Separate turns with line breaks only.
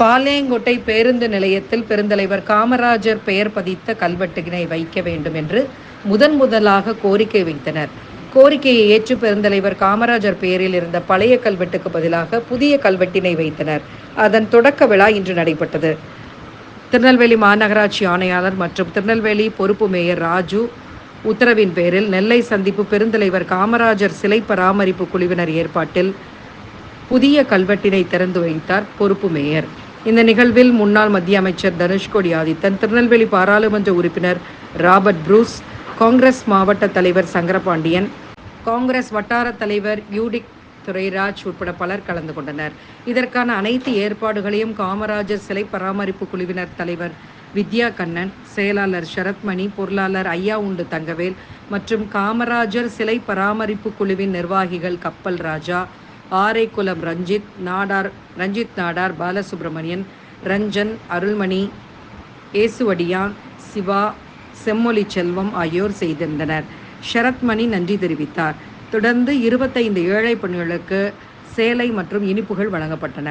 பாளையங்கோட்டை பேருந்து நிலையத்தில் பெருந்தலைவர் காமராஜர் பெயர் பதித்த கல்வெட்டினை வைக்க வேண்டும் என்று முதன் முதலாக கோரிக்கை வைத்தனர். கோரிக்கையை ஏற்று பெருந்தலைவர் காமராஜர் பெயரில் இருந்த பழைய கல்வெட்டுக்கு பதிலாக புதிய கல்வெட்டினை வைத்தனர். அதன் தொடக்க விழா இன்று நடைபெற்றது. திருநெல்வேலி மாநகராட்சி ஆணையாளர் மற்றும் திருநெல்வேலி பொறுப்பு மேயர் ராஜு உத்தரவின் பேரில் நெல்லை சந்திப்பு பெருந்தலைவர் காமராஜர் சிலை பராமரிப்பு குழுவினர் ஏற்பாட்டில் புதிய கல்வெட்டினை திறந்து வைத்தார் பொறுப்பு மேயர். இந்த நிகழ்வில் முன்னாள் மத்திய அமைச்சர் தனுஷ்கோடி ஆதித்தன் திருநெல்வேலி பாராளுமன்ற உறுப்பினர் ராபர்ட் ப்ரூஸ் காங்கிரஸ் மாவட்ட தலைவர் சங்கரபாண்டியன் காங்கிரஸ் வட்டார தலைவர் யூடிக் துரைராஜ் உட்பட பலர் கலந்து கொண்டனர். இதற்கான அனைத்து ஏற்பாடுகளையும் காமராஜர் சிலை பராமரிப்பு குழுவினர் தலைவர் வித்யா கண்ணன் செயலாளர் சரத்மணி பொருளாளர் ஐயா உண்டு தங்கவேல் மற்றும் காமராஜர் சிலை பராமரிப்பு குழுவின் நிர்வாகிகள் கப்பல் ராஜா ஆரைக்குளம் ரஞ்சித் நாடார் ரஞ்சித் நாடார் பாலசுப்ரமணியன் ரஞ்சன் அருள்மணி ஏசுவடியான் சிவா செம்மொழி செல்வம் ஆகியோர் செய்திருந்தனர். ஷரத்மணி நன்றி தெரிவித்தார். தொடர்ந்து இருபத்தைந்து ஏழை பெண்களுக்கு சேலை மற்றும் இனிப்புகள் வழங்கப்பட்டன.